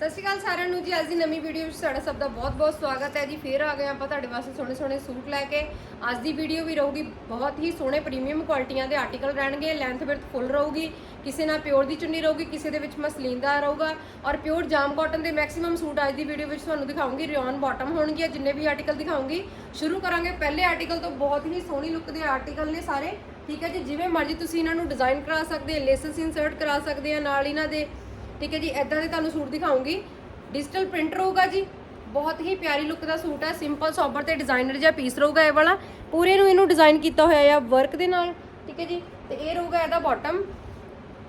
ਸਤਿ ਸ਼੍ਰੀ ਅਕਾਲ ਸਾਰਿਆਂ ਨੂੰ ਜੀ, ਅੱਜ ਦੀ ਨਵੀਂ ਵੀਡੀਓ ਵਿੱਚ ਤੁਹਾਡਾ ਸਭ ਦਾ ਬਹੁਤ-ਬਹੁਤ ਸਵਾਗਤ ਹੈ ਜੀ। ਫੇਰ ਆ ਗਏ ਆਪਾਂ ਤੁਹਾਡੇ ਵਾਸਤੇ ਸੋਹਣੇ-ਸੋਹਣੇ ਸੂਟ ਲੈ ਕੇ। ਅੱਜ ਦੀ ਵੀਡੀਓ ਵੀ ਰਹੂਗੀ ਬਹੁਤ ਹੀ ਸੋਹਣੇ ਪ੍ਰੀਮੀਅਮ ਕੁਆਲਿਟੀਆਂ ਦੇ ਆਰਟੀਕਲ ਰਹਿਣਗੇ ਲੈਂਥ ਵਿਰਥ ਫੁੱਲ ਰਹੂਗੀ। ਕਿਸੇ ਨਾਲ ਪਿਓਰ ਦੀ ਚੁੰਨੀ ਰਹੂਗੀ, ਕਿਸੇ ਦੇ ਵਿੱਚ ਮਸਲੀਨ ਦਾ ਰਹੂਗਾ। ਔਰ ਪਿਓਰ ਜਾਮ ਕਾਟਨ ਦੇ ਮੈਕਸਿਮਮ ਸੂਟ ਅੱਜ ਦੀ ਵੀਡੀਓ ਵਿੱਚ ਤੁਹਾਨੂੰ ਦਿਖਾਉਂਗੀ ਰਿਓਨ ਬਾਟਮ ਹੋਣਗੇ ਜਿੰਨੇ ਵੀ ਆਰਟੀਕਲ ਦਿਖਾਉਂਗੀ। ਸ਼ੁਰੂ ਕਰਾਂਗੇ ਪਹਿਲੇ ਆਰਟੀਕਲ ਤੋਂ ਬਹੁਤ ਹੀ ਸੋਹਣੀ ਲੁੱਕ ਦੇ ਆਰਟੀਕਲ ਨੇ ਸਾਰੇ। ਠੀਕ ਹੈ ਜੀ, ਜਿਵੇਂ ਮਰਜ਼ੀ ਤੁਸੀਂ ਇਹਨਾਂ ਨੂੰ ਡਿਜ਼ਾਈਨ ਕਰਾ ਸਕਦੇ ਹੋ ਲੇਸਸ ਇਨਸਰਟ ਕਰਾ ਸਕਦੇ ਆ ਨਾਲ ਇਹਨਾਂ ਦੇ ਠੀਕ ਹੈ ਜੀ ਐਦਾਂ ਦੇ ਤੁਹਾਨੂੰ ਸੂਟ ਦਿਖਾਉਂਗੀ। ਡਿਜੀਟਲ ਪ੍ਰਿੰਟ ਰਹੂਗਾ ਜੀ। ਬਹੁਤ ਹੀ ਪਿਆਰੀ ਲੁੱਕ ਦਾ ਸੂਟ ਹੈ। ਸਿੰਪਲ ਸੋਬਰ ਤੇ ਡਿਜ਼ਾਈਨਰ ਜਿਹਾ ਪੀਸ ਰਹੂਗਾ ਇਹ ਵਾਲਾ। ਪੂਰੇ ਨੂੰ ਇਹਨੂੰ ਡਿਜ਼ਾਈਨ ਕੀਤਾ ਹੋਇਆ ਆ ਵਰਕ ਦੇ ਨਾਲ। ਠੀਕ ਹੈ ਜੀ, ਤੇ ਇਹ ਰਹੂਗਾ ਇਹਦਾ ਬਾਟਮ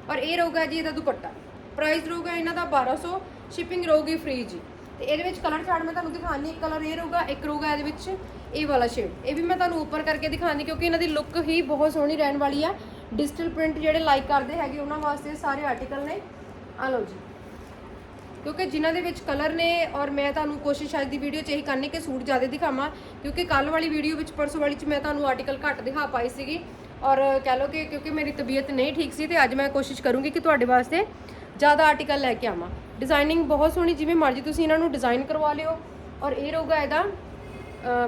ਔਰ ਇਹ ਰਹੂਗਾ ਜੀ ਇਹਦਾ ਦੁਪੱਟਾ। ਪ੍ਰਾਈਸ ਰਹੂਗਾ ਇਹਨਾਂ ਦਾ 1200 ਸ਼ਿਪਿੰਗ ਰਹੂਗੀ ਫ੍ਰੀ ਜੀ। ਤੇ ਇਹਦੇ ਵਿੱਚ ਕਲਰ ਚਾਰਟ ਮੈਂ ਤੁਹਾਨੂੰ ਦਿਖਾਣੀ ਇੱਕ ਕਲਰ ਇਹ ਰਹੂਗਾ, ਇੱਕ ਰਹੂਗਾ ਇਹਦੇ ਵਿੱਚ ਇਹ ਵਾਲਾ ਸ਼ੇਡ ਇਹ ਵੀ ਮੈਂ ਤੁਹਾਨੂੰ ਉੱਪਰ ਕਰਕੇ ਦਿਖਾਣੀ ਕਿਉਂਕਿ ਇਹਨਾਂ ਦੀ ਲੁੱਕ ਹੀ ਬਹੁਤ ਸੋਹਣੀ ਰਹਿਣ ਵਾਲੀ ਆ। ਡਿਜੀਟਲ ਪ੍ਰਿੰਟ ਜਿਹੜੇ ਲਾਈਕ ਕਰਦੇ ਹੈਗੇ ਉਹਨਾਂ ਵਾਸਤੇ ਸਾਰੇ ਆਰਟੀਕਲ ਨੇ। ਆ ਲਓ ਜੀ। ਕਿਉਂਕਿ ਜਿਨ੍ਹਾਂ ਦੇ ਵਿੱਚ ਕਲਰ ਨੇ ਔਰ ਮੈਂ ਤੁਹਾਨੂੰ ਕੋਸ਼ਿਸ਼ ਅੱਜ ਦੀ ਵੀਡੀਓ 'ਚ ਇਹੀ ਕਰਨੀ ਕਿ ਸੂਟ ਜ਼ਿਆਦਾ ਦਿਖਾਵਾਂ, ਕਿਉਂਕਿ ਕੱਲ ਵਾਲੀ ਵੀਡੀਓ ਵਿੱਚ, ਪਰਸੋਂ ਵਾਲੀ 'ਚ ਮੈਂ ਤੁਹਾਨੂੰ ਆਰਟੀਕਲ ਘੱਟ ਦਿਖਾ ਪਾਈ ਸੀਗੀ। ਔਰ ਕਹਿ ਲਓ ਕਿ ਕਿਉਂਕਿ ਮੇਰੀ ਤਬੀਅਤ ਨਹੀਂ ਠੀਕ ਸੀ ਤੇ ਅੱਜ ਮੈਂ ਕੋਸ਼ਿਸ਼ ਕਰੂੰਗੀ ਕਿ ਤੁਹਾਡੇ ਵਾਸਤੇ ਜ਼ਿਆਦਾ ਆਰਟੀਕਲ ਲੈ ਕੇ ਆਵਾਂ। ਡਿਜ਼ਾਈਨਿੰਗ ਬਹੁਤ ਸੋਹਣੀ, ਜਿਵੇਂ ਮਰਜ਼ੀ ਤੁਸੀਂ ਇਹਨਾਂ ਨੂੰ ਡਿਜ਼ਾਈਨ ਕਰਵਾ ਲਿਓ। ਔਰ ਇਹ ਰਹੂਗਾ ਇਹਦਾ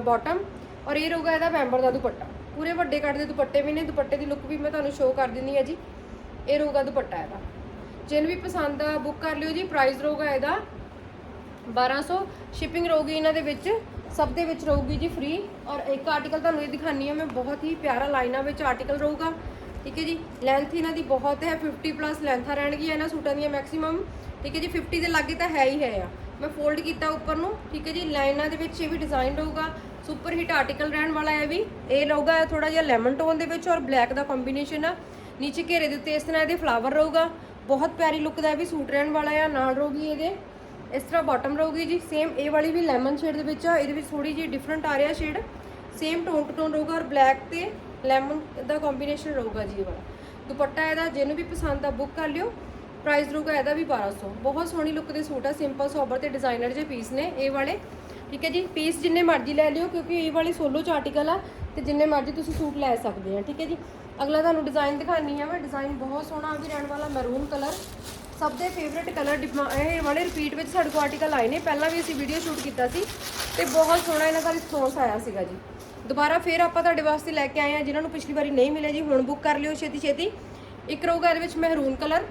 ਬਾਟਮ ਔਰ ਇਹ ਰਹੂਗਾ ਇਹਦਾ ਵੈਂਬਰ ਦਾ ਦੁਪੱਟਾ। ਪੂਰੇ ਵੱਡੇ ਕੱਟ ਦੇ ਦੁਪੱਟੇ ਵੀ ਨੇ, ਦੁਪੱਟੇ ਦੀ ਲੁੱਕ ਵੀ ਮੈਂ ਤੁਹਾਨੂੰ ਸ਼ੋਅ ਕਰ ਦਿੰਦੀ ਹਾਂ ਜੀ। ਇਹ ਰਹੂਗਾ ਦੁਪੱਟਾ ਇਹਦਾ। ਜਿਹਨੂੰ ਵੀ ਪਸੰਦ ਆ ਬੁੱਕ ਕਰ ਲਿਓ ਜੀ ਪ੍ਰਾਈਸ ਰਹੂਗਾ ਇਹਦਾ। 1200 ਸ਼ਿਪਿੰਗ ਰਹੂਗੀ ਇਹਨਾਂ ਦੇ ਵਿੱਚ, ਸਭ ਦੇ ਵਿੱਚ ਰਹੂਗੀ ਜੀ ਫ੍ਰੀ ਔਰ ਇੱਕ ਆਰਟੀਕਲ ਤੁਹਾਨੂੰ ਇਹ ਦਿਖਾਣੀ ਆ, ਮੈਂ ਬਹੁਤ ਹੀ ਪਿਆਰਾ ਲਾਈਨਾਂ ਵਿੱਚ ਆਰਟੀਕਲ ਰਹੂਗਾ ਠੀਕ ਹੈ ਜੀ ਲੈਂਥ ਇਹਨਾਂ ਦੀ ਬਹੁਤ ਹੈ 50 ਪਲੱਸ ਲੈਂਥਾਂ ਰਹਿਣਗੀਆਂ ਇਹਨਾਂ ਸੂਟਾਂ ਦੀਆਂ ਮੈਕਸਿਮਮ ਠੀਕ ਹੈ ਜੀ 50 ਦੇ ਲਾਗੇ ਤਾਂ ਹੈ ਹੀ ਹੈ ਆ। ਮੈਂ ਫੋਲਡ ਕੀਤਾ ਉੱਪਰ ਨੂੰ, ਠੀਕ ਹੈ ਜੀ, ਲਾਈਨਾਂ ਦੇ ਵਿੱਚ ਇਹ ਵੀ ਡਿਜ਼ਾਈਨ ਰਹੂਗਾ ਸੁਪਰ ਹਿੱਟ ਆਰਟੀਕਲ ਰਹਿਣ ਵਾਲਾ ਹੈ ਵੀ। ਇਹ ਰਹੂਗਾ ਥੋੜਾ ਜਿਹਾ ਲੈਮਨ ਟੋਨ ਦੇ ਵਿੱਚ ਔਰ ਬਲੈਕ ਦਾ ਕੰਬੀਨੇਸ਼ਨ ਆ। ਨੀਚੇ ਘੇਰੇ ਦੇ ਉੱਤੇ ਇਸ ਤਰ੍ਹਾਂ ਇਹਦੇ ਫਲਾਵਰ ਰਹੂਗਾ ਬਹੁਤ ਪਿਆਰੀ ਲੁੱਕ ਦਾ ਵੀ ਸੂਟ ਰਹਿਣ ਵਾਲਾ ਆ, ਨਾਲ ਰਹੂਗੀ ਇਹਦੇ। ਇਸ ਤਰ੍ਹਾਂ ਬਾਟਮ ਰਹੂਗੀ ਜੀ ਸੇਮ ਇਹ ਵਾਲੀ ਵੀ ਲੈਮਨ ਸ਼ੇਡ ਦੇ ਵਿੱਚ ਆ, ਇਹਦੇ ਵਿੱਚ ਥੋੜੀ ਜਿਹੀ ਡਿਫਰੈਂਟ ਆ ਰਿਹਾ shade same tone two tone ਰਹੂਗਾ ਔਰ ਬਲੈਕ ਤੇ ਲੈਮਨ ਦਾ ਕੰਬੀਨੇਸ਼ਨ ਰਹੂਗਾ ਜੀ ਇਹ ਵਾਲਾ। ਦੁਪੱਟਾ ਇਹਦਾ ਜਿਹਨੂੰ ਵੀ ਪਸੰਦ ਆ ਬੁੱਕ ਕਰ ਲਿਓ। ਪ੍ਰਾਈਸ ਰਹੂਗਾ ਇਹਦਾ ਵੀ 1200 ਬਹੁਤ ਸੋਹਣੀ ਲੁੱਕ ਦੇ ਸੂਟ ਆ ਸਿੰਪਲ ਸੋਬਰ ਤੇ ਡਿਜ਼ਾਈਨਰ ਜੇ ਪੀਸ ਨੇ ਇਹ ਵਾਲੇ। ਠੀਕ ਹੈ ਜੀ ਪੀਸ ਜਿੰਨੇ ਮਰਜ਼ੀ ਲੈ ਲਿਓ ਕਿਉਂਕਿ ਇਹ ਵਾਲੇ ਸੋਲੋ ਚ ਆਰਟੀਕਲ ਆ, ਤੇ ਜਿੰਨੇ ਮਰਜ਼ੀ ਤੁਸੀਂ ਸੂਟ ਲੈ ਸਕਦੇ ਆ। ਠੀਕ ਹੈ ਜੀ ਅਗਲਾ ਤੁਹਾਨੂੰ ਡਿਜ਼ਾਈਨ ਦਿਖਾਣੀ ਆ ਮੈਂ। ਡਿਜ਼ਾਈਨ ਬਹੁਤ ਸੋਹਣਾ ਵੀ ਰਹਿਣ ਵਾਲਾ ਮਹਿਰੂਨ ਕਲਰ ਸਭ ਦੇ ਫੇਵਰਿਟ ਕਲਰ ਇਹ ਵਾਲੇ ਰਿਪੀਟ ਵਿੱਚ ਸਾਡੇ ਕੋਲ ਆਰਟੀਕਲ ਆਏ ਨੇ। ਪਹਿਲਾਂ ਵੀ ਅਸੀਂ ਵੀਡੀਓ ਸ਼ੂਟ ਕੀਤਾ ਸੀ ਤੇ ਬਹੁਤ ਸੋਹਣਾ ਇਹਨਾਂ ਦਾ ਰਿਸਪੌਂਸ ਆਇਆ ਸੀਗਾ ਜੀ। ਦੁਬਾਰਾ ਫੇਰ ਆਪਾਂ ਤੁਹਾਡੇ ਵਾਸਤੇ ਲੈ ਕੇ ਆਏ ਆ, ਜਿਨ੍ਹਾਂ ਨੂੰ ਪਿਛਲੀ ਵਾਰੀ ਨਹੀਂ ਮਿਲੇ ਜੀ, ਹੁਣ ਬੁੱਕ ਕਰ ਲਿਓ ਛੇਤੀ ਛੇਤੀ। ਇੱਕ ਰਹੂਗਾ ਇਹਦੇ ਵਿੱਚ ਮਹਿਰੂਨ ਕਲਰ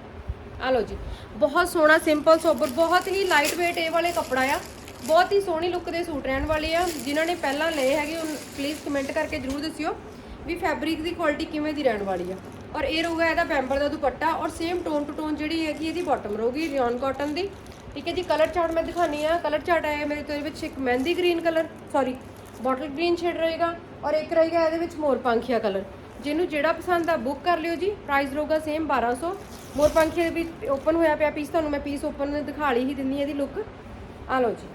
ਆ ਲਓ ਜੀ। ਬਹੁਤ ਸੋਹਣਾ ਸਿੰਪਲ ਸੋਬਰ ਬਹੁਤ ਹੀ ਲਾਈਟ weight ਇਹ ਵਾਲੇ ਕੱਪੜਾ ਆ। ਬਹੁਤ ਹੀ ਸੋਹਣੀ ਲੁੱਕ ਦੇ ਸੂਟ ਰਹਿਣ ਵਾਲੇ ਆ। ਜਿਨ੍ਹਾਂ ਨੇ ਪਹਿਲਾਂ ਲਏ ਹੈਗੇ, ਉਹ ਪਲੀਜ਼ ਕਮੈਂਟ ਕਰਕੇ ਜਰੂਰ ਦੱਸਿਓ। ਵੀ ਫੈਬਰਿਕ ਦੀ ਕੁਆਲਿਟੀ ਕਿਵੇਂ ਦੀ ਰਹਿਣ ਵਾਲੀ ਆ। ਔਰ ਇਹ ਰਹੂਗਾ ਇਹਦਾ ਬੈਂਬਰ ਦਾ ਦੁਪੱਟਾ ਔਰ ਸੇਮ ਟੋਨ ਟੂ ਟੋਨ ਜਿਹੜੀ ਹੈਗੀ ਇਹਦੀ ਬਾਟਮ ਰਹੂਗੀ ਰਿਓਨ ਕਾਟਨ ਦੀ। ਠੀਕ ਹੈ ਜੀ ਕਲਰ ਚਾਰਟ ਮੈਂ ਦਿਖਾਣੀ ਆ। ਕਲਰ ਚਾਰਟ ਆਇਆ ਮੇਰੇ ਤੋਂ ਇਹਦੇ ਵਿੱਚ ਇੱਕ mehndi green colour sorry bottle green shade ਰਹੇਗਾ ਔਰ ਇੱਕ ਰਹੇਗਾ ਇਹਦੇ ਵਿੱਚ ਮੋਰ ਪੰਖੀਆ ਕਲਰ ਜਿਹਨੂੰ ਜਿਹੜਾ ਪਸੰਦ ਆ ਬੁੱਕ ਕਰ ਲਿਓ ਜੀ ਪ੍ਰਾਈਸ ਰਹੂਗਾ ਸੇਮ 1200 ਮੋਰ ਪੰਖੀਆ ਦੇ ਵੀ ਓਪਨ ਹੋਇਆ ਪਿਆ ਪੀਸ ਤੁਹਾਨੂੰ ਮੈਂ ਪੀਸ ਓਪਨ ਦਿਖਾ ਲਈ ਹੀ ਦਿੰਨੀ ਇਹਦੀ ਲੁੱਕ ਆ ਲਓ ਜੀ।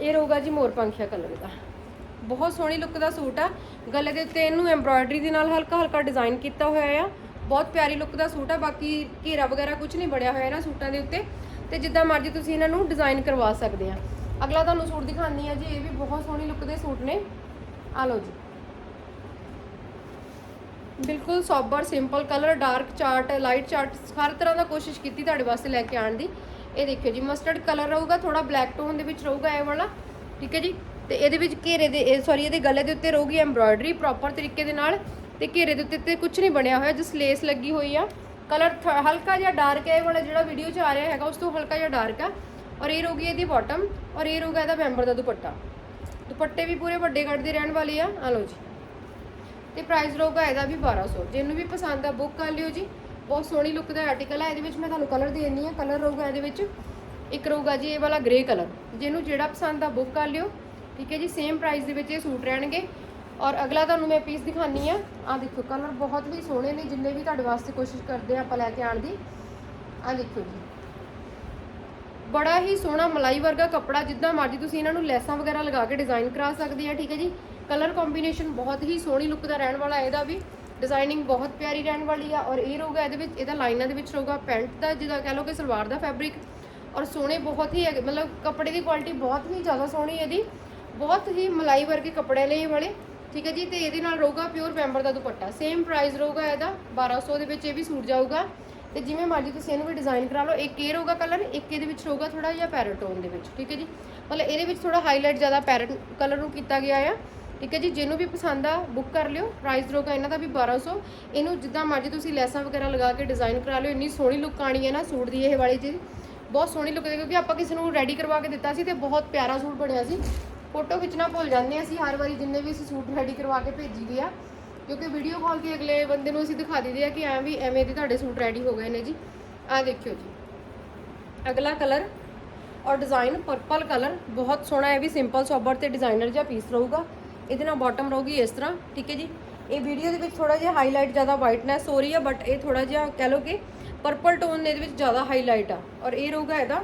ਇਹ ਰਹੂਗਾ ਜੀ ਮੋਰ ਪੰਖੀਆ ਕਲਰ ਦਾ। ਬਹੁਤ ਸੋਹਣੀ ਲੁੱਕ ਦਾ ਸੂਟ ਆ। ਗਲੇ ਦੇ ਉੱਤੇ ਇਹਨੂੰ ਐਮਬ੍ਰਾਇਡਰੀ ਦੇ ਨਾਲ ਹਲਕਾ ਹਲਕਾ ਡਿਜ਼ਾਈਨ ਕੀਤਾ ਹੋਇਆ ਆ। ਬਹੁਤ ਪਿਆਰੀ ਲੁੱਕ ਦਾ ਸੂਟ ਆ, ਬਾਕੀ ਘੇਰਾ ਵਗੈਰਾ ਕੁਝ ਨਹੀਂ ਬਣਿਆ ਹੋਇਆ ਇਹਨਾਂ ਸੂਟਾਂ ਦੇ ਉੱਤੇ। ਤੇ ਜਿੱਦਾਂ ਮਰਜ਼ੀ ਤੁਸੀਂ ਇਹਨਾਂ ਨੂੰ ਡਿਜ਼ਾਈਨ ਕਰਵਾ ਸਕਦੇ ਆ। ਅਗਲਾ ਤੁਹਾਨੂੰ ਸੂਟ ਦਿਖਾਉਂਦੀ ਆ ਜੀ, ਇਹ ਵੀ ਬਹੁਤ ਸੋਹਣੀ ਲੁੱਕ ਦੇ ਸੂਟ ਨੇ। ਆ ਲਓ ਜੀ। ਬਿਲਕੁਲ sober simple colour dark chart light chart ਹਰ ਤਰ੍ਹਾਂ ਦਾ ਕੋਸ਼ਿਸ਼ ਕੀਤੀ ਤੁਹਾਡੇ ਵਾਸਤੇ ਲੈ ਕੇ ਆਉਣ ਦੀ। ਇਹ ਦੇਖਿਓ ਜੀ ਮਸਟਰਡ ਕਲਰ ਰਹੂਗਾ ਥੋੜਾ ਬਲੈਕ ਟੋਨ ਦੇ ਵਿੱਚ ਰਹੂਗਾ ਇਹ ਵਾਲਾ। ਠੀਕ ਹੈ ਜੀ? ਤੇ ਇਹਦੇ ਵਿੱਚ ਘੇਰੇ ਦੇ ਸੌਰੀ ਇਹਦੇ ਗਲੇ ਦੇ ਉੱਤੇ ਰਹੂਗੀ ਐਮਬ੍ਰਾਇਡਰੀ ਪ੍ਰੋਪਰ ਤਰੀਕੇ ਦੇ ਨਾਲ ਤੇ ਘੇਰੇ ਦੇ ਉੱਤੇ ਤੇ ਕੁਝ ਨਹੀਂ ਬਣਿਆ ਹੋਇਆ ਜਸ ਲੇਸ ਲੱਗੀ ਹੋਈ ਆ। ਕਲਰ ਹਲਕਾ ਜਿਹਾ ਡਾਰਕ ਹੈ, ਇਹ ਵਾਲਾ ਜਿਹੜਾ ਵੀਡੀਓ 'ਚ ਆ ਰਿਹਾ ਹੈਗਾ, ਉਸ ਤੋਂ ਹਲਕਾ ਜਿਹਾ ਡਾਰਕ ਆ। ਔਰ ਇਹ ਰਹੂਗੀ ਇਹਦੀ ਬਾਟਮ ਔਰ ਇਹ ਰਹੂਗਾ ਇਹਦਾ ਮੈਂਬਰ ਦਾ ਦੁਪੱਟਾ। ਦੁਪੱਟੇ ਵੀ ਪੂਰੇ ਵੱਡੇ ਕੱਟ ਦੇ ਰਹਿਣ ਵਾਲੇ ਆ ਆ ਲਓ ਜੀ। ਤੇ ਪ੍ਰਾਈਸ ਰਹੂਗਾ ਇਹਦਾ ਵੀ 1200 ਜਿਹਨੂੰ ਵੀ ਪਸੰਦ ਆ ਬੁੱਕ ਕਰ ਲਿਓ ਜੀ। ਬਹੁਤ ਸੋਹਣੀ ਲੁੱਕ ਦਾ ਆਰਟੀਕਲ ਆ, ਇਹਦੇ ਵਿੱਚ ਮੈਂ ਤੁਹਾਨੂੰ ਕਲਰ ਦੇ ਦਿੰਨੀ ਆ। ਕਲਰ ਰਹੂਗਾ ਇਹਦੇ ਵਿੱਚ, ਇੱਕ ਰਹੂਗਾ ਜੀ ਇਹ ਵਾਲਾ ਗ੍ਰੇ ਕਲਰ ਜਿਹਨੂੰ ਜਿਹੜਾ ਪਸੰਦ ਆ ਬੁੱਕ ਕਰ ਲਿਓ। ਠੀਕ ਹੈ ਜੀ ਸੇਮ ਪ੍ਰਾਈਸ ਦੇ ਵਿੱਚ ਇਹ ਸੂਟ ਰਹਿਣਗੇ। ਔਰ ਅਗਲਾ ਤੁਹਾਨੂੰ ਮੈਂ ਪੀਸ ਦਿਖਾਨੀ ਆ। ਆ ਦੇਖੋ ਕਲਰ ਬਹੁਤ ਵੀ ਸੋਹਣੇ ਨੇ, ਜਿੰਨੇ ਵੀ ਤੁਹਾਡੇ ਵਾਸਤੇ ਕੋਸ਼ਿਸ਼ ਕਰਦੇ ਆ ਆਪਾਂ ਲੈ ਕੇ ਆਣ ਦੀ। ਆ ਦੇਖੋ ਜੀ। ਬੜਾ ਹੀ ਸੋਹਣਾ ਮਲਾਈ ਵਰਗਾ ਕੱਪੜਾ, ਜਿੱਦਾਂ ਮਰਜ਼ੀ ਤੁਸੀਂ ਇਹਨਾਂ ਨੂੰ ਲੈਸਾਂ ਵਗੈਰਾ ਲਗਾ ਕੇ ਡਿਜ਼ਾਈਨ ਕਰਾ ਸਕਦੇ ਆ, ਠੀਕ ਹੈ ਜੀ। ਕਲਰ ਕੰਬੀਨੇਸ਼ਨ ਬਹੁਤ ਹੀ ਸੋਹਣੀ ਲੁੱਕ ਦਾ ਰਹਿਣ ਵਾਲਾ ਇਹਦਾ ਵੀ। ਡਿਜ਼ਾਈਨਿੰਗ ਬਹੁਤ ਪਿਆਰੀ ਰਹਿਣ ਵਾਲੀ ਆ, ਔਰ ਇਹ ਰਹੂਗਾ ਇਹਦੇ ਵਿੱਚ, ਇਹਦਾ ਲਾਈਨਾਂ ਦੇ ਵਿੱਚ ਰਹੂਗਾ ਪੈਂਟ ਦਾ ਜਿਹਦਾ ਕਹ ਲਓ ਕਿ ਸਲਵਾਰ ਦਾ ਫੈਬਰਿਕ ਔਰ ਸੋਹਣੇ ਬਹੁਤ ਹੀ ਹੈਗੇ, ਮਤਲਬ ਕੱਪੜੇ ਦੀ ਕੁਆਲਿਟੀ ਬਹੁਤ ਹੀ ਜ਼ਿਆਦਾ ਸੋਹਣੀ ਇਹਦੀ। ਬਹੁਤ ਹੀ ਮਲਾਈ ਵਰਗੇ ਕੱਪੜੇ ਲਈ ਵਾਲੇ। ਠੀਕ ਹੈ ਜੀ, ਤੇ ਇਹਦੇ ਨਾਲ ਰਹੂਗਾ ਪਿਓਰ ਮੈਂਬਰ ਦਾ ਦੁਪੱਟਾ। ਸੇਮ ਪ੍ਰਾਈਸ ਰਹੂਗਾ ਇਹਦਾ 1200 ਦੇ ਵਿੱਚ ਇਹ ਵੀ ਸੂਟ ਜਾਊਗਾ। ਤੇ ਜਿਵੇਂ ਮਰਜ਼ੀ ਤੁਸੀਂ ਇਹਨੂੰ ਵੀ ਡਿਜ਼ਾਈਨ ਕਰਾ ਲਓ, ਇੱਕ ਇਹ ਰਹੂਗਾ ਕਲਰ ਇੱਕ ਇਹਦੇ ਵਿੱਚ ਰਹੂਗਾ ਥੋੜਾ ਜਿਹਾ ਪੈਰਟ ਟੋਨ ਦੇ ਵਿੱਚ। ਠੀਕ ਹੈ ਜੀ, ਮਤਲਬ ਇਹਦੇ ਵਿੱਚ ਥੋੜਾ ਹਾਈਲਾਈਟ ਜ਼ਿਆਦਾ ਪੈਰਟ ਕਲਰ ਨੂੰ ਕੀਤਾ ਗਿਆ ਆ। ਠੀਕ ਹੈ ਜੀ, ਜਿਹਨੂੰ ਵੀ ਪਸੰਦ ਆ ਬੁੱਕ ਕਰ ਲਿਓ। ਪ੍ਰਾਈਸ ਰਹੂਗਾ ਇਹਨਾਂ ਦਾ ਵੀ 1200 ਇਹਨੂੰ ਜਿੱਦਾਂ ਮਰਜ਼ੀ ਤੁਸੀਂ ਲੈਸਾਂ ਵਗੈਰਾ ਲਗਾ ਕੇ ਡਿਜ਼ਾਈਨ ਕਰਾ ਲਿਓ। ਇੰਨੀ ਸੋਹਣੀ ਲੁੱਕ ਆਣੀ ਹੈ ਨਾ ਸੂਟ ਦੀ ਇਹ ਵਾਲੀ ਚੀਜ਼ ਬਹੁਤ ਸੋਹਣੀ ਲੁੱਕ ਦੇ ਕਿਉਂਕਿ ਆਪਾਂ ਕਿਸੇ ਨੂੰ ਰੈਡੀ ਕਰਵਾ ਕੇ ਦਿੱਤਾ ਸੀ ਤੇ ਬਹੁਤ ਪਿਆਰਾ ਸੂਟ ਬਣਿਆ ਸੀ। ਫੋਟੋ ਖਿੱਚਣਾ ਭੁੱਲ ਜਾਂਦੇ ਹਾਂ ਅਸੀਂ, ਹਰ ਵਾਰੀ ਜਿੰਨੇ ਵੀ ਅਸੀਂ ਸੂਟ ਰੈਡੀ ਕਰਵਾ ਕੇ ਭੇਜੀ ਦੇ ਆ, ਕਿਉਂਕਿ ਵੀਡੀਓ ਕਾਲ ਤੇ ਅਗਲੇ ਬੰਦੇ ਨੂੰ ਅਸੀਂ ਦਿਖਾ ਦਿੰਦੇ ਆ ਕਿ ਐਂ ਵੀ ਐਵੇਂ ਦੇ ਤੁਹਾਡੇ ਸੂਟ ਰੈਡੀ ਹੋ ਗਏ ਨੇ ਜੀ। ਆ ਦੇਖਿਓ ਜੀ। ਅਗਲਾ ਕਲਰ ਔਰ ਡਿਜ਼ਾਈਨ ਪਰਪਲ ਕਲਰ ਬਹੁਤ ਸੋਹਣਾ ਹੈ ਵੀ ਸਿੰਪਲ ਸੋਬਰ ਤੇ ਡਿਜ਼ਾਈਨਰ ਜਿਹਾ ਪੀਸ ਰਹੂਗਾ। ਇਹਦੇ ਨਾਲ ਬਾਟਮ ਰਹੂਗੀ ਇਸ ਤਰ੍ਹਾਂ, ਠੀਕ ਹੈ ਜੀ। ਇਹ ਵੀਡੀਓ ਦੇ ਵਿੱਚ ਥੋੜਾ ਜਿਹਾ ਹਾਈਲਾਈਟ ਜ਼ਿਆਦਾ ਵਾਈਟਨੈਸ ਹੋ ਰਹੀ ਹੈ ਬਟ ਇਹ ਥੋੜਾ ਜਿਹਾ ਕਹਿ ਲਓ ਕਿ ਪਰਪਲ ਟੋਨ ਇਹਦੇ ਵਿੱਚ ਜ਼ਿਆਦਾ ਹਾਈਲਾਈਟ ਆ। ਔਰ ਇਹ ਰਹੂਗਾ ਇਹਦਾ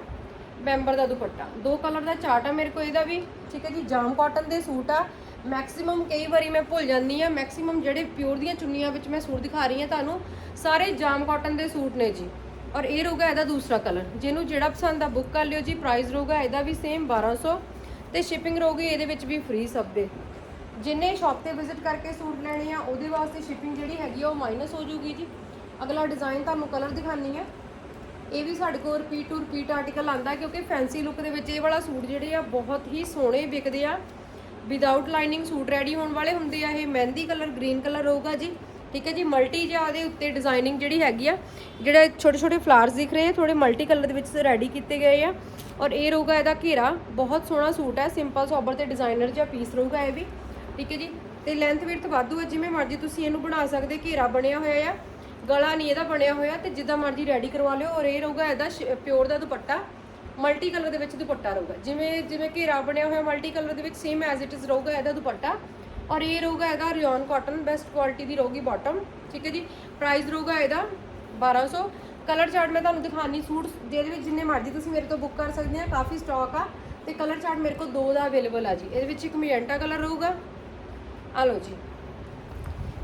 ਮੈਂਬਰ ਦਾ ਦੁਪੱਟਾ। ਦੋ ਕਲਰ ਦਾ ਚਾਰਟ ਆ ਮੇਰੇ ਕੋਲ, ਇਹਦਾ ਵੀ ਠੀਕ ਹੈ ਜੀ, ਜਾਮ ਕਾਟਨ ਦੇ ਸੂਟ ਆ। ਮੈਕਸਿਮਮ ਕਈ ਵਾਰੀ ਮੈਂ ਭੁੱਲ ਜਾਂਦੀ ਆ ਮੈਕਸਿਮਮ ਜਿਹੜੇ ਪਿਓਰ ਦੀਆਂ ਚੁੰਨੀਆਂ ਵਿੱਚ ਮੈਂ ਸੂਟ ਦਿਖਾ ਰਹੀ ਹਾਂ ਤੁਹਾਨੂੰ, ਸਾਰੇ ਜਾਮ ਕਾਟਨ ਦੇ ਸੂਟ ਨੇ ਜੀ। ਔਰ ਇਹ ਰਹੂਗਾ ਇਹਦਾ ਦੂਸਰਾ ਕਲਰ ਜਿਹਨੂੰ ਜਿਹੜਾ ਪਸੰਦ ਆ ਬੁੱਕ ਕਰ ਲਿਓ ਜੀ ਪ੍ਰਾਈਸ ਰਹੂਗਾ ਇਹਦਾ ਵੀ ਸੇਮ 1200 ਤੇ ਸ਼ਿਪਿੰਗ ਰਹੂਗੀ ਇਹਦੇ ਵਿੱਚ ਵੀ ਫ੍ਰੀ ਸਭ ਦੇ। ਜਿੰਨੇ ਸ਼ਾਪ ਤੇ ਵਿਜ਼ਿਟ ਕਰਕੇ ਸੂਟ ਲੈਣੇ ਆ, ਉਹਦੇ ਵਾਸਤੇ ਸ਼ਿਪਿੰਗ ਜਿਹੜੀ ਹੈਗੀ ਆ, ਉਹ ਮਾਈਨਸ ਹੋ ਜੂਗੀ ਜੀ। ਅਗਲਾ ਡਿਜ਼ਾਈਨ ਤੁਹਾਨੂੰ ਕਲਰ ਦਿਖਾਣੀ ਆ ਇਹ ਵੀ ਸਾਡੇ ਕੋਲ ਰਿਪੀਟ ਟੂ ਰਿਪੀਟ ਆਰਟੀਕਲ ਆਂਦਾ ਕਿਉਂਕਿ ਫੈਂਸੀ ਲੁੱਕ ਦੇ ਵਿੱਚ ਇਹ ਵਾਲਾ ਸੂਟ ਜਿਹੜੇ ਆ ਬਹੁਤ ਹੀ ਸੋਹਣੇ ਵਿਕਦੇ ਆ। ਵਿਦਆਊਟ ਲਾਈਨਿੰਗ ਸੂਟ ਰੈਡੀ ਹੋਣ ਵਾਲੇ ਹੁੰਦੇ ਆ, ਇਹ ਮਹਿੰਦੀ ਕਲਰ ਗ੍ਰੀਨ ਕਲਰ ਹੋਊਗਾ ਜੀ। ਠੀਕ ਹੈ ਜੀ ਮਲਟੀ ਜਿਹਾ ਉਹਦੇ ਉੱਤੇ ਡਿਜ਼ਾਈਨਿੰਗ ਜਿਹੜੀ ਹੈਗੀ ਆ, ਜਿਹੜੇ ਛੋਟੇ ਛੋਟੇ ਫਲਾਵਰਸ ਦਿਖ ਰਹੇ ਆ ਥੋੜੇ ਮਲਟੀ ਕਲਰ ਦੇ ਵਿੱਚ ਰੈਡੀ ਕੀਤੇ ਗਏ ਆ। ਔਰ ਇਹ ਰਹੂਗਾ ਇਹਦਾ ਘੇਰਾ, ਬਹੁਤ ਸੋਹਣਾ ਸੂਟ ਹੈ ਸਿੰਪਲ ਸੋਬਰ ਤੇ ਡਿਜ਼ਾਈਨਰ ਜਿਹਾ ਪੀਸ ਰਹੂਗਾ ਇਹ ਵੀ। ਠੀਕ ਹੈ ਜੀ, ਤੇ ਲੈਂਥ ਵਿਡਥ ਵਾਧੂ ਹੈ ਜਿਵੇਂ ਮਰਜ਼ੀ ਤੁਸੀਂ ਇਹਨੂੰ ਬਣਾ ਸਕਦੇ, ਘੇਰਾ ਬਣਿਆ ਹੋਇਆ ਆ। ਗਲਾ ਨਹੀਂ ਇਹਦਾ ਬਣਿਆ ਹੋਇਆ ਤੇ ਜਿੱਦਾਂ ਮਰਜ਼ੀ ਰੈਡੀ ਕਰਵਾ ਲਿਓ ਔਰ ਇਹ ਰਹੂਗਾ ਇਹਦਾ ਪਿਓਰ ਦਾ ਦੁਪੱਟਾ ਮਲਟੀ ਕਲਰ ਦੇ ਵਿੱਚ ਦੁਪੱਟਾ ਰਹੂਗਾ। ਜਿਵੇਂ ਜਿਵੇਂ ਘੇਰਾ ਬਣਿਆ ਹੋਇਆ ਮਲਟੀ ਕਲਰ ਦੇ ਵਿੱਚ ਸੇਮ ਐਜ਼ ਇਟ ਇਜ਼ ਰਹੂਗਾ ਇਹਦਾ ਦੁਪੱਟਾ ਔਰ ਇਹ ਰਹੂਗਾ ਇਹਦਾ ਰਿਓਨ ਕਾਟਨ ਬੈਸਟ ਕੁਆਲਿਟੀ ਦੀ ਰਹੂਗੀ ਬਾਟਮ ਠੀਕ ਹੈ ਜੀ? ਪ੍ਰਾਈਸ ਰਹੂਗਾ ਇਹਦਾ 1200 ਕਲਰ ਚਾਰਟ ਮੈਂ ਤੁਹਾਨੂੰ ਦਿਖਾਣੀ ਸੂਟ, ਜਿਹਦੇ ਵਿੱਚ ਜਿੰਨੇ ਮਰਜ਼ੀ ਤੁਸੀਂ ਮੇਰੇ ਤੋਂ ਬੁੱਕ ਕਰ ਸਕਦੇ ਆ, ਕਾਫੀ ਸਟਾਕ ਆ ਤੇ ਕਲਰ ਚਾਰਟ ਮੇਰੇ ਕੋਲ ਦੋ ਦਾ ਅਵੇਲੇਬਲ ਆ ਜੀ। ਇਹਦੇ ਵਿੱਚ ਇੱਕ ਮੈਜੈਂਟਾ ਕਲਰ ਰਹੂਗਾ। ਆ ਲਓ ਜੀ।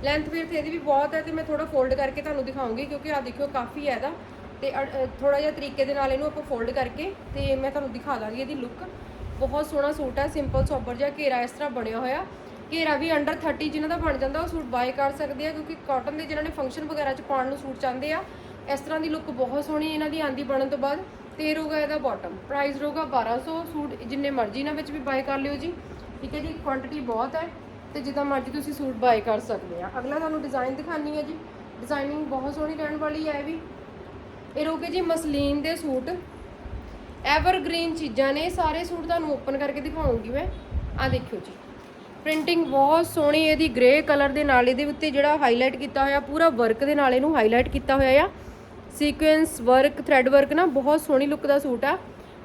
ਲੈਂਥ ਵੀਰ ਇਹਦੀ ਵੀ ਬਹੁਤ ਹੈ ਤੇ ਮੈਂ ਥੋੜਾ ਫੋਲਡ ਕਰਕੇ ਤੁਹਾਨੂੰ ਦਿਖਾਉਂਗੀ ਕਿਉਂਕਿ ਆ ਦੇਖਿਓ ਕਾਫੀ ਹੈ ਇਹਦਾ ਤੇ ਥੋੜਾ ਜਿਹਾ ਤਰੀਕੇ ਦੇ ਨਾਲ ਇਹਨੂੰ ਆਪਾਂ ਫੋਲਡ ਕਰਕੇ ਤੇ ਮੈਂ ਤੁਹਾਨੂੰ ਦਿਖਾ ਦਾਂਗੀ ਇਹਦੀ ਲੁੱਕ ਬਹੁਤ ਸੋਹਣਾ ਸੂਟ ਹੈ ਸਿੰਪਲ ਸੋਬਰ ਜਿਹਾ ਘੇਰਾ ਇਸ ਤਰ੍ਹਾਂ ਬਣਿਆ ਹੋਇਆ। ਘੇਰਾ ਵੀ ਅੰਡਰ 30 ਜਿਨ੍ਹਾਂ ਦਾ ਬਣ ਜਾਂਦਾ, ਉਹ ਸੂਟ ਬਾਏ ਕਰ ਸਕਦੇ ਆ ਕਿਉਂਕਿ ਕਾਟਨ ਦੇ ਜਿਨ੍ਹਾਂ ਨੇ ਫੰਕਸ਼ਨ ਵਗੈਰਾ 'ਚ ਪਾਉਣ ਨੂੰ ਸੂਟ ਚਾਹੁੰਦੇ ਆ, ਇਸ ਤਰ੍ਹਾਂ ਦੀ ਲੁੱਕ ਬਹੁਤ ਸੋਹਣੀ ਇਹਨਾਂ ਦੀ ਆਂਦੀ ਬਣਨ ਤੋਂ ਬਾਅਦ। ਤੇ ਰਹੂਗਾ ਇਹਦਾ ਬਾਟਮ ਪ੍ਰਾਈਸ ਰਹੂਗਾ 1200 ਸੂਟ ਜਿੰਨੇ ਮਰਜ਼ੀ ਇਹਨਾਂ ਵਿੱਚ ਵੀ ਬਾਏ ਕਰ ਲਿਓ ਜੀ। ਠੀਕ ਹੈ ਜੀ ਕੁਆਂਟੀਟੀ ਬਹੁਤ ਹੈ। ਤੇ ਜਿੱਦਾਂ ਮਰਜ਼ੀ ਤੁਸੀਂ ਸੂਟ ਬਾਏ ਕਰ ਸਕਦੇ ਆ। ਅਗਲਾ ਤੁਹਾਨੂੰ ਡਿਜ਼ਾਈਨ ਦਿਖਾਣੀ ਹੈ ਜੀ। ਡਿਜ਼ਾਈਨਿੰਗ ਬਹੁਤ ਸੋਹਣੀ ਰਹਿਣ ਵਾਲੀ ਹੈ ਇਹ ਵੀ। ਇਹ ਰਹੂਗੇ ਜੀ ਮਸਲੀਨ ਦੇ ਸੂਟ। ਐਵਰਗ੍ਰੀਨ ਚੀਜ਼ਾਂ ਨੇ ਸਾਰੇ ਸੂਟ ਤੁਹਾਨੂੰ ਓਪਨ ਕਰਕੇ ਦਿਖਾਉਂਗੀ ਮੈਂ। ਆ ਦੇਖਿਓ ਜੀ। ਪ੍ਰਿੰਟਿੰਗ ਬਹੁਤ ਸੋਹਣੀ ਇਹਦੀ ਗ੍ਰੇ ਕਲਰ ਦੇ ਨਾਲ ਇਹਦੇ ਉੱਤੇ ਜਿਹੜਾ ਹਾਈਲਾਈਟ ਕੀਤਾ ਹੋਇਆ, ਪੂਰਾ ਵਰਕ ਦੇ ਨਾਲ ਇਹਨੂੰ ਹਾਈਲਾਈਟ ਕੀਤਾ ਹੋਇਆ ਆ। ਸੀਕੁਐਂਸ ਵਰਕ ਥ੍ਰੈਡ ਵਰਕ ਨਾ ਬਹੁਤ ਸੋਹਣੀ ਲੁੱਕ ਦਾ ਸੂਟ ਆ।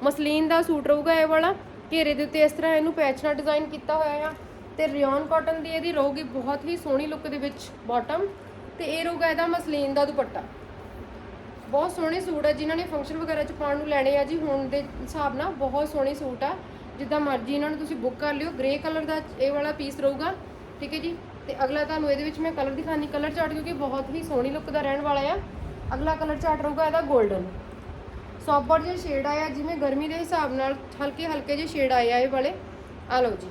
ਮਸਲੀਨ ਦਾ ਸੂਟ ਰਹੂਗਾ ਇਹ ਵਾਲਾ। ਘੇਰੇ ਦੇ ਉੱਤੇ ਇਸ ਤਰ੍ਹਾਂ ਇਹਨੂੰ ਪੈਚ ਨਾਲ ਡਿਜ਼ਾਈਨ ਕੀਤਾ ਹੋਇਆ ਆ। ਤੇ ਰਿਓਨ ਕਾਟਨ ਦੀ ਇਹਦੀ ਰਹੂਗੀ ਬਹੁਤ ਹੀ ਸੋਹਣੀ ਲੁੱਕ ਦੇ ਵਿੱਚ ਬਾਟਮ ਤੇ ਇਹ ਰਹੂਗਾ ਇਹਦਾ ਮਸਲੀਨ ਦਾ ਦੁਪੱਟਾ। ਬਹੁਤ ਸੋਹਣੇ ਸੂਟ ਆ, ਜਿਨ੍ਹਾਂ ਨੇ ਫੰਕਸ਼ਨ ਵਗੈਰਾ ਚ ਪਾਉਣ ਨੂੰ ਲੈਣੇ ਆ ਜੀ, ਹੁਣ ਦੇ ਹਿਸਾਬ ਨਾਲ ਬਹੁਤ ਸੋਹਣੇ ਸੂਟ ਆ। ਜਿੱਦਾਂ ਮਰਜ਼ੀ ਇਹਨਾਂ ਨੂੰ ਤੁਸੀਂ ਬੁੱਕ ਕਰ ਲਿਓ ਗ੍ਰੇ ਕਲਰ ਦਾ ਇਹ ਵਾਲਾ ਪੀਸ ਰਹੂਗਾ, ਠੀਕ ਹੈ ਜੀ? ਤੇ ਅਗਲਾ ਤੁਹਾਨੂੰ ਇਹਦੇ ਵਿੱਚ ਮੈਂ ਕਲਰ ਦਿਖਾਣੀ ਕਲਰ ਚਾਰਟ ਕਿਉਂਕਿ ਬਹੁਤ ਹੀ ਸੋਹਣੀ ਲੁੱਕ ਦਾ ਰਹਿਣ ਵਾਲਾ ਆ। ਅਗਲਾ ਕਲਰ ਚਾਰਟ ਰਹੂਗਾ ਇਹਦਾ 골ਡਨ ਸੌਬਰ ਜਿਹਾ ਸ਼ੇਡ ਆਇਆ, ਜਿਵੇਂ ਗਰਮੀ ਦੇ ਹਿਸਾਬ ਨਾਲ ਹਲਕੇ ਹਲਕੇ ਜਿਹੇ ਸ਼ੇਡ ਆਏ ਆ ਇਹ ਵਾਲੇ। ਆ ਲਓ ਜੀ।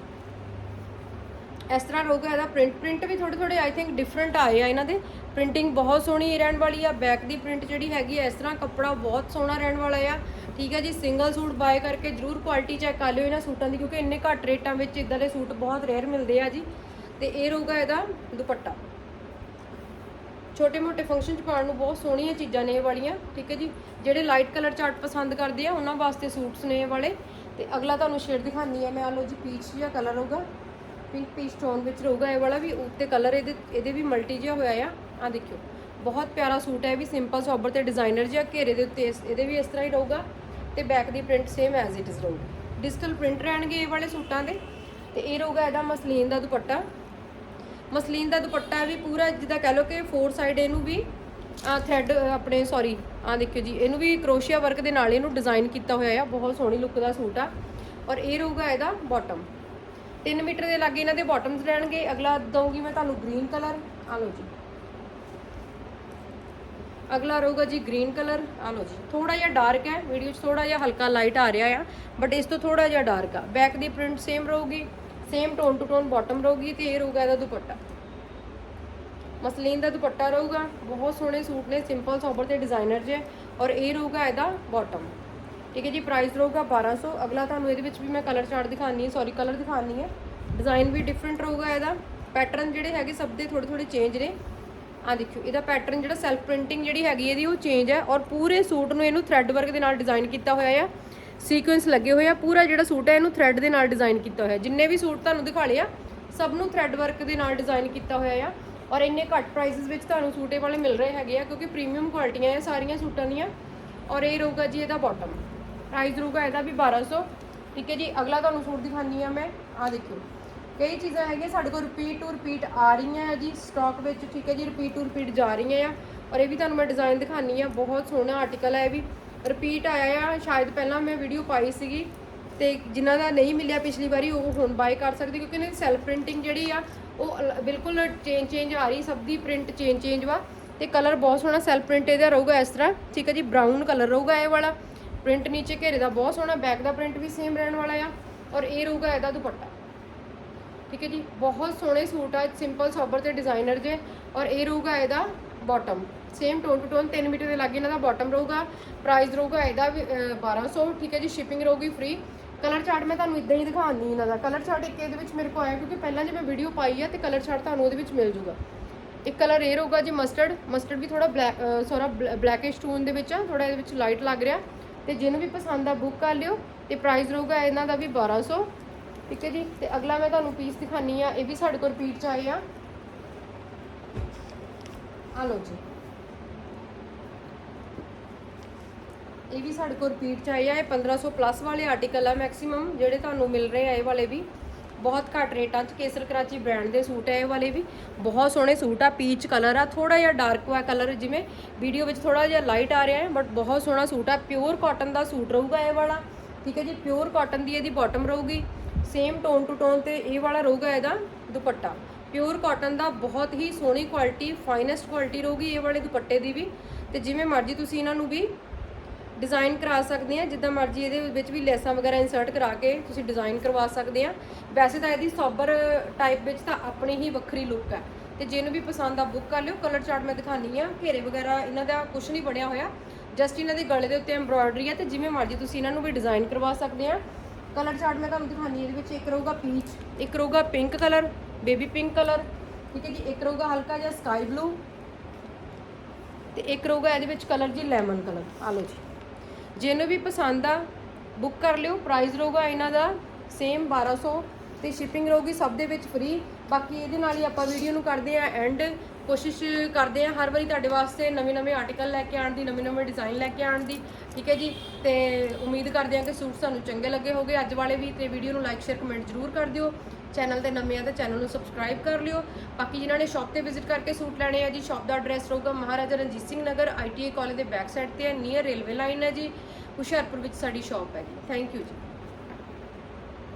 ਇਸ ਤਰ੍ਹਾਂ ਰਹੂਗਾ ਇਹਦਾ ਪ੍ਰਿੰਟ ਪ੍ਰਿੰਟ ਵੀ ਥੋੜੇ ਥੋੜੇ ਆਈ ਥਿੰਕ ਡਿਫਰੈਂਟ ਆਏ ਆ ਇਹਨਾਂ ਦੇ। ਪ੍ਰਿੰਟਿੰਗ ਬਹੁਤ ਸੋਹਣੀ ਰਹਿਣ ਵਾਲੀ ਆ। ਬੈਕ ਦੀ ਪ੍ਰਿੰਟ ਜਿਹੜੀ ਹੈਗੀ ਆ, ਇਸ ਤਰ੍ਹਾਂ ਕੱਪੜਾ ਬਹੁਤ ਸੋਹਣਾ ਰਹਿਣ ਵਾਲਾ ਆ। ਠੀਕ ਹੈ ਜੀ ਸਿੰਗਲ ਸੂਟ ਬਾਏ ਕਰਕੇ ਜਰੂਰ ਕੁਆਲਿਟੀ ਚੈੱਕ ਕਰ ਲਿਓ ਇਹਨਾਂ ਸੂਟਾਂ ਦੀ, ਕਿਉਂਕਿ ਇੰਨੇ ਘੱਟ ਰੇਟਾਂ ਵਿੱਚ ਇਦਾਂ ਦੇ ਸੂਟ ਬਹੁਤ ਰੇਅਰ ਮਿਲਦੇ ਆ ਜੀ। ਤੇ ਇਹ ਰਹੂਗਾ ਇਹਦਾ ਦੁਪੱਟਾ। ਛੋਟੇ ਮੋਟੇ ਫੰਕਸ਼ਨ 'ਚ ਪਾਉਣ ਨੂੰ ਬਹੁਤ ਸੋਹਣੀਆਂ ਚੀਜ਼ਾਂ ਨੇ ਇਹ ਵਾਲੀਆਂ। ਠੀਕ ਹੈ ਜੀ, ਜਿਹੜੇ ਲਾਈਟ ਕਲਰ ਚਾਰਟ ਪਸੰਦ ਕਰਦੇ ਆ, ਉਹਨਾਂ ਵਾਸਤੇ ਸੂਟਸ ਨੇ ਇਹ ਵਾਲੇ। ਤੇ ਅਗਲਾ ਤੁਹਾਨੂੰ ਸ਼ੇਡ ਦਿਖਾਉਂਦੀ ਹੈ ਮੈਂ। ਆ ਲਓ ਜੀ ਪੀਚ ਜਿਹਾ ਕਲਰ ਹੋਊਗਾ। ਪਿੰਕ ਪੀਚ ਟੋਨ ਵਿੱਚ ਰਹੂਗਾ, ਇਹ ਵਾਲਾ ਵੀ ਉੱਤੇ ਕਲਰ ਇਹਦੇ ਇਹਦੇ ਵੀ ਮਲਟੀ ਜਿਹਾ ਹੋਇਆ ਆ। ਆ ਦੇਖਿਓ, ਬਹੁਤ ਪਿਆਰਾ ਸੂਟ ਹੈ, ਇਹ ਵੀ ਸਿੰਪਲ ਸੋਬਰ ਤੇ ਡਿਜ਼ਾਈਨਰ ਜਿਹਾ ਘੇਰੇ ਦੇ ਉੱਤੇ ਇਸ- ਇਹਦੇ ਵੀ ਇਸ ਤਰ੍ਹਾਂ ਹੀ ਰਹੂਗਾ ਤੇ back the print same as it is ਰਹੂਗੀ। ਡਿਜੀਟਲ ਪ੍ਰਿੰਟ ਰਹਿਣਗੇ ਇਹ ਵਾਲੇ ਸੂਟਾਂ ਦੇ, ਤੇ ਇਹ ਰਹੂਗਾ ਇਹਦਾ ਮਸਲੀਨ ਦਾ ਦੁਪੱਟਾ। ਮਸਲੀਨ ਦਾ ਦੁਪੱਟਾ ਵੀ ਪੂਰਾ ਜਿੱਦਾਂ ਕਹਿ ਲਓ ਕਿ ਫੋਰ ਸਾਈਡ ਇਹਨੂੰ ਵੀ ਥ੍ਰੈਡ ਆਪਣੇ ਸੌਰੀ ਆ ਦੇਖਿਓ ਜੀ, ਇਹਨੂੰ ਵੀ ਕਰੋਸ਼ੀਆ ਵਰਕ ਦੇ ਨਾਲ ਇਹਨੂੰ ਡਿਜ਼ਾਈਨ ਕੀਤਾ ਹੋਇਆ ਆ, ਬਹੁਤ ਸੋਹਣੀ ਲੁੱਕ ਦਾ ਸੂਟ ਆ। ਔਰ ਇਹ ਰਹੂਗਾ ਇਹਦਾ ਬਾਟਮ 3 ਮੀਟਰ ਦੇ ਲਾਗੇ ਇਹਨਾਂ ਦੇ ਬਾਟਮਸ ਰਹਿਣਗੇ। ਅਗਲਾ ਦਊਂਗੀ ਮੈਂ ਤੁਹਾਨੂੰ ਗ੍ਰੀਨ ਕਲਰ ਆ ਲਓ ਜੀ। ਅਗਲਾ ਰਹੂਗਾ ਜੀ ਗ੍ਰੀਨ ਕਲਰ ਆ ਲਓ ਜੀ। ਥੋੜਾ ਜਿਹਾ ਡਾਰਕ ਹੈ। ਵੀਡੀਓ 'ਚ ਥੋੜਾ ਜਿਹਾ ਹਲਕਾ ਲਾਈਟ ਆ ਰਿਹਾ ਆ। ਬਟ ਇਸ ਤੋਂ ਥੋੜਾ ਜਿਹਾ ਡਾਰਕ ਆ। ਬੈਕ ਦੀ ਪ੍ਰਿੰਟ ਸੇਮ ਰਹੂਗੀ। Same tone two tone bottom ਰਹੂਗੀ ਤੇ ਇਹ ਰਹੂਗਾ ਇਹਦਾ ਦੁਪੱਟਾ। ਮਸਲੀਨ ਦਾ ਦੁਪੱਟਾ ਰਹੂਗਾ। ਬਹੁਤ ਸੋਹਣੇ ਸੂਟ ਨੇ। ਸਿੰਪਲ ਸੋਬਰ ਤੇ ਡਿਜ਼ਾਈਨਰ ਜੇ। ਔਰ ਇਹ ਰਹੂਗਾ ਇਹਦਾ ਬਾਟਮ ਠੀਕ ਹੈ ਜੀ ਪ੍ਰਾਈਸ ਰਹੂਗਾ 1200 ਅਗਲਾ ਤੁਹਾਨੂੰ ਇਹਦੇ ਵਿੱਚ ਵੀ ਮੈਂ ਕਲਰ ਚਾਰਟ ਦਿਖਾਣੀ ਹੈ। ਸੌਰੀ ਕਲਰ ਦਿਖਾਣੀ ਹੈ। ਡਿਜ਼ਾਈਨ ਵੀ ਡਿਫਰੈਂਟ ਰਹੂਗਾ ਇਹਦਾ। ਪੈਟਰਨ ਜਿਹੜੇ ਹੈਗੇ ਸਭ ਦੇ ਥੋੜੇ ਥੋੜੇ ਚੇਂਜ ਨੇ। ਆ ਦੇਖਿਓ, ਇਹਦਾ ਪੈਟਰਨ ਜਿਹੜਾ ਸੈਲਫ ਪ੍ਰਿੰਟਿੰਗ ਜਿਹੜੀ ਹੈਗੀ ਇਹਦੀ ਉਹ ਚੇਂਜ ਹੈ ਔਰ ਪੂਰੇ ਸੂਟ ਨੂੰ ਇਹਨੂੰ ਥ੍ਰੈਡ ਵਰਕ ਦੇ ਨਾਲ ਡਿਜ਼ਾਈਨ ਕੀਤਾ ਹੋਇਆ ਆ। ਸੀਕੁਐਂਸ ਲੱਗੇ ਹੋਏ ਆ। ਪੂਰਾ ਜਿਹੜਾ ਸੂਟ ਹੈ ਇਹਨੂੰ ਥ੍ਰੈਡ ਦੇ ਨਾਲ ਡਿਜ਼ਾਈਨ ਕੀਤਾ ਹੋਇਆ। ਜਿੰਨੇ ਵੀ ਸੂਟ ਤੁਹਾਨੂੰ ਦਿਖਾ ਲਿਆ ਸਭ ਨੂੰ ਥ੍ਰੈਡ ਵਰਕ ਦੇ ਨਾਲ ਡਿਜ਼ਾਈਨ ਕੀਤਾ ਹੋਇਆ ਆ। ਔਰ ਇੰਨੇ ਘੱਟ ਪ੍ਰਾਈਸਸ ਵਿੱਚ ਤੁਹਾਨੂੰ ਸੂਟੇ ਵਾਲੇ ਮਿਲ ਰਹੇ ਹੈਗੇ ਆ, ਕਿਉਂਕਿ ਪ੍ਰੀਮੀਅਮ ਕੁਆਲਿਟੀਆਂ ਆ ਸਾਰੀਆਂ ਸੂਟਾਂ ਦੀਆਂ। ਔਰ ਇਹ ਰਹੂਗਾ ਜੀ ਇਹਦਾ ਬਾਟਮ ਪ੍ਰਾਈਸ ਰਹੂਗਾ ਇਹਦਾ ਵੀ 1200 ਠੀਕ ਹੈ ਜੀ, ਅਗਲਾ ਤੁਹਾਨੂੰ ਸੂਟ ਦਿਖਾਉਂਦੀ ਆ ਮੈਂ। ਆ ਦੇਖਿਓ। ਕਈ ਚੀਜ਼ਾਂ ਹੈਗੀਆਂ ਸਾਡੇ ਕੋਲ ਰਿਪੀਟ ਟੂ ਰਿਪੀਟ ਆ ਰਹੀਆਂ ਆ ਜੀ ਸਟਾਕ ਵਿੱਚ, ਠੀਕ ਹੈ ਜੀ ਰਿਪੀਟ ਟੂ ਰਿਪੀਟ ਜਾ ਰਹੀਆਂ ਆ। ਔਰ ਇਹ ਵੀ ਤੁਹਾਨੂੰ ਮੈਂ ਡਿਜ਼ਾਈਨ ਦਿਖਾਣੀ ਆ ਬਹੁਤ ਸੋਹਣਾ ਆਰਟੀਕਲ ਹੈ ਇਹ ਵੀ। ਰਿਪੀਟ ਆਇਆ ਆ, ਸ਼ਾਇਦ ਪਹਿਲਾਂ ਮੈਂ ਵੀਡੀਓ ਪਾਈ ਸੀਗੀ। ਤੇ ਜਿਨ੍ਹਾਂ ਦਾ ਨਹੀਂ ਮਿਲਿਆ ਪਿਛਲੀ ਵਾਰੀ, ਉਹ ਹੁਣ ਬਾਏ ਕਰ ਸਕਦੇ, ਕਿਉਂਕਿ ਇਹਨਾਂ ਦੀ ਸੈਲਫ ਪ੍ਰਿੰਟਿੰਗ ਜਿਹੜੀ ਆ, ਉਹ ਅਲ- ਬਿਲਕੁਲ ਚੇਂਜ ਚੇਂਜ ਆ ਰਹੀ, ਸਭ ਦੀ ਪ੍ਰਿੰਟ ਚੇਂਜ ਚੇਂਜ ਵਾ। ਤੇ ਕਲਰ ਬਹੁਤ ਸੋਹਣਾ ਸੈਲਫ ਪ੍ਰਿੰਟ ਇਹਦਾ ਰਹੂਗਾ ਇਸ ਤਰ੍ਹਾਂ। ਠੀਕ ਹੈ ਜੀ ਬਰਾਊਨ ਕਲਰ ਰਹੂਗਾ ਇਹ ਵਾਲਾ। ਪ੍ਰਿੰਟ ਨੀਚੇ ਘੇਰੇ ਦਾ ਬਹੁਤ ਸੋਹਣਾ ਬੈਕ ਦਾ ਪ੍ਰਿੰਟ ਵੀ ਸੇਮ ਰਹਿਣ ਵਾਲਾ ਆ ਔਰ ਇਹ ਰਹੂਗਾ ਇਹਦਾ ਦੁਪੱਟਾ। ਠੀਕ ਹੈ ਜੀ? ਬਹੁਤ ਸੋਹਣੇ ਸੂਟ ਆ ਸਿੰਪਲ ਸੋਬਰ ਤੇ ਡਿਜ਼ਾਈਨਰ ਜੇ ਔਰ ਇਹ ਰਹੂਗਾ ਇਹਦਾ bottom same tone two tone 3 metre ਦੇ ਲਾਗੇ ਇਹਨਾਂ ਦਾ ਬਾਟਮ ਰਹੂਗਾ ਪ੍ਰਾਈਸ ਰਹੂਗਾ ਇਹਦਾ ਵੀ, ਅਹ, 1200 ਠੀਕ ਹੈ ਜੀ? ਸ਼ਿਪਿੰਗ ਰਹੂਗੀ ਫ੍ਰੀ ਕਲਰ ਚਾਰਟ ਮੈਂ ਤੁਹਾਨੂੰ ਇਦਾਂ ਹੀ ਦਿਖਾਉਣੀ ਇਹਨਾਂ ਦਾ। ਕਲਰ ਚਾਰਟ ਇੱਕ ਇਹਦੇ ਵਿੱਚ ਮੇਰੇ ਕੋਲ ਆਇਆ ਕਿਉਂਕਿ ਪਹਿਲਾਂ ਜੇ ਮੈਂ ਵੀਡੀਓ ਪਾਈ ਆ ਤੇ ਕਲਰ ਚਾਰਟ ਤੁਹਾਨੂੰ ਉਹਦੇ ਵਿੱਚ ਮਿਲ ਜੂਗਾ। ਇੱਕ ਕਲਰ ਇਹ ਰਹੂਗਾ ਜੀ ਮਸਟਰਡ ਮਸਟਰਡ ਵੀ ਥੋੜਾ ਬਲੈਕ ਸੋਰਾ ਬਲੈਕਿਸ਼ ਟੋਨ ਦੇ ਵਿੱਚ ਆ ਥੋੜਾ ਇਹਦੇ ਵਿੱਚ ਲਾਈਟ ਲੱਗ ਰਿਹਾ। ਤੇ ਜਿਹਨੂੰ ਵੀ ਪਸੰਦ ਆ ਬੁੱਕ ਕਰ ਲਿਓ ਤੇ ਪ੍ਰਾਈਸ ਰਹੂਗਾ ਇਹਨਾਂ ਦਾ ਵੀ 1200 ਠੀਕ ਹੈ ਜੀ? ਤੇ ਅਗਲਾ ਮੈਂ ਤੁਹਾਨੂੰ ਪੀਸ ਦਿਖਾਨੀ ਆ, ਇਹ ਵੀ ਸਾਡੇ ਕੋਲ ਰਿਪੀਟ ਚ ਆਏ ਆ। ਆ ਲਓ ਜੀ। ਇਹ ਵੀ ਸਾਡੇ ਕੋਲ ਰਿਪੀਟ ਚ ਆਏ ਆ, ਇਹ 1500 ਪਲੱਸ ਵਾਲੇ ਆਰਟੀਕਲ ਆ ਮੈਕਸਿਮਮ ਜਿਹੜੇ ਤੁਹਾਨੂੰ ਮਿਲ ਰਹੇ ਆ, ਇਹ ਵਾਲੇ ਵੀ। ਬਹੁਤ ਘੱਟ ਰੇਟਾਂ 'ਚ ਕੇਸਰ ਕਰਾਚੀ ਬ੍ਰਾਂਡ ਦੇ ਸੂਟ ਹੈ ਇਹ ਵਾਲੇ ਵੀ। ਬਹੁਤ ਸੋਹਣੇ ਸੂਟ ਆ ਪੀਚ ਕਲਰ ਆ ਥੋੜਾ ਜਿਹਾ ਡਾਰਕ ਵਾ ਕਲਰ ਜਿਵੇਂ ਵੀਡੀਓ ਵਿੱਚ ਥੋੜਾ ਜਿਹਾ ਲਾਈਟ ਆ ਰਿਹਾ ਹੈ ਬਟ ਬਹੁਤ ਸੋਹਣਾ ਸੂਟ ਆ। ਪਿਓਰ ਕਾਟਨ ਦਾ ਸੂਟ ਰਹੂਗਾ ਇਹ ਵਾਲਾ। ਠੀਕ ਹੈ ਜੀ ਪਿਓਰ ਕਾਟਨ ਦੀ ਇਹਦੀ ਬਾਟਮ ਰਹੂਗੀ। ਸੇਮ ਟੋਨ ਟੂ ਟੋਨ ਤੇ ਇਹ ਵਾਲਾ ਰਹੂਗਾ ਇਹਦਾ ਦੁਪੱਟਾ। ਪਿਓਰ ਕਾਟਨ ਦਾ ਬਹੁਤ ਹੀ ਸੋਹਣੀ ਕੁਆਲਿਟੀ ਫਾਈਨੈਸਟ ਕੁਆਲਿਟੀ ਰਹੂਗੀ ਇਹ ਵਾਲੇ ਦੁਪੱਟੇ ਦੀ ਵੀ। ਤੇ ਜਿਵੇਂ ਮਰਜ਼ੀ ਤੁਸੀਂ ਇਹਨਾਂ ਨੂੰ ਵੀ ਡਿਜ਼ਾਈਨ ਕਰਾ ਸਕਦੇ ਆ ਜਿੱਦਾਂ ਮਰਜ਼ੀ ਇਹਦੇ ਵਿੱਚ ਵੀ ਲੈਸਾਂ ਵਗੈਰਾ ਇਨਸਰਟ ਕਰਾ ਕੇ ਤੁਸੀਂ ਡਿਜ਼ਾਈਨ ਕਰਵਾ ਸਕਦੇ ਆ ਵੈਸੇ ਤਾਂ ਇਹਦੀ ਸੋਬਰ ਟਾਈਪ ਵਿੱਚ ਤਾਂ ਆਪਣੀ ਹੀ ਵੱਖਰੀ ਲੁੱਕ ਹੈ। ਤੇ ਜਿਹਨੂੰ ਵੀ ਪਸੰਦ ਆ ਬੁੱਕ ਕਰ ਲਿਓ ਕਲਰ ਚਾਰਟ ਮੈਂ ਦਿਖਾਨੀ ਆ, ਘੇਰੇ ਵਗੈਰਾ ਇਹਨਾਂ ਦਾ ਕੁਝ ਨਹੀਂ ਬਣਿਆ ਹੋਇਆ। ਜਸਟ ਇਹਨਾਂ ਦੇ ਗਲੇ ਦੇ ਉੱਤੇ ਐਮਬ੍ਰੋਇਡਰੀ ਹੈ ਤੇ ਜਿਵੇਂ ਮਰਜ਼ੀ ਤੁਸੀਂ ਇਹਨਾਂ ਨੂੰ ਵੀ ਡਿਜ਼ਾਈਨ ਕਰਵਾ ਸਕਦੇ ਆ ਕਲਰ ਚਾਰਟ ਮੈਂ ਤੁਹਾਨੂੰ ਦਿਖਾਨੀ ਇਹਦੇ ਵਿੱਚ ਇੱਕ ਰਹੂਗਾ ਪੀਚ ਇੱਕ ਰਹੂਗਾ pink colour baby pink colour ਠੀਕ ਹੈ ਜੀ, ਇੱਕ ਰਹੂਗਾ ਹਲਕਾ ਜਿਹਾ ਸਕਾਈ ਬਲੂ ਤੇ ਇੱਕ ਰਹੂਗਾ ਇਹਦੇ ਵਿੱਚ ਕਲਰ ਜੀ ਲੈਮਨ ਕਲਰ ਆ ਲਓ ਜੀ। ਜਿਹਨੂੰ ਵੀ ਪਸੰਦ ਆ ਬੁੱਕ ਕਰ ਲਿਓ। ਪ੍ਰਾਈਸ ਰਹੂਗਾ ਇਹਨਾਂ ਦਾ ਸੇਮ 1200 ਤੇ ਸ਼ਿਪਿੰਗ ਰਹੂਗੀ ਸਭ ਦੇ ਵਿੱਚ ਫ੍ਰੀ ਬਾਕੀ ਇਹਦੇ ਨਾਲ ਹੀ ਆਪਾਂ ਵੀਡੀਓ ਨੂੰ ਕਰਦੇ ਆ ਐਂਡ ਕੋਸ਼ਿਸ਼ ਕਰਦੇ ਆ ਹਰ ਵਾਰੀ ਤੁਹਾਡੇ ਵਾਸਤੇ ਨਵੇਂ ਨਵੇਂ ਆਰਟੀਕਲ ਲੈ ਕੇ ਆਉਣ ਦੀ, ਨਵੇਂ ਨਵੇਂ ਡਿਜ਼ਾਈਨ ਲੈ ਕੇ ਆਉਣ ਦੀ, ਠੀਕ ਹੈ ਜੀ? ਤੇ ਉਮੀਦ ਕਰਦੇ ਆ ਕਿ ਸੂਟ ਸਾਨੂੰ ਚੰਗੇ ਲੱਗੇ ਹੋਗੇ ਅੱਜ ਵਾਲੇ ਵੀ, ਤੇ ਵੀਡੀਓ ਨੂੰ ਲਾਈਕ ਸ਼ੇਅਰ ਕਮੈਂਟ ਜ਼ਰੂਰ ਕਰ ਦਿਓ। ਚੈਨਲ ਤੇ ਨਵੇਂ ਆ ਤਾਂ ਚੈਨਲ ਨੂੰ ਸਬਸਕ੍ਰਾਈਬ ਕਰ ਲਿਓ। ਬਾਕੀ ਜਿਨ੍ਹਾਂ ਨੇ ਸ਼ਾਪ ਤੇ ਵਿਜ਼ਿਟ ਕਰਕੇ ਸੂਟ ਲੈਣੇ ਆ ਜੀ ਸ਼ਾਪ ਦਾ ਐਡਰੈਸ ਰਹੂਗਾ ਮਹਾਰਾਜਾ ਰਣਜੀਤ ਸਿੰਘ ਨਗਰ ਆਈਟੀਆਈ ਕਾਲਜ ਦੇ ਬੈਕ ਸਾਈਡ ਤੇ ਹੈ ਨੀਅਰ ਰੇਲਵੇ ਲਾਈਨ ਹੈ ਜੀ। ਹੁਸ਼ਿਆਰਪੁਰ ਵਿੱਚ ਸਾਡੀ ਸ਼ਾਪ ਹੈ ਜੀ ਥੈਂਕ ਯੂ ਜੀ।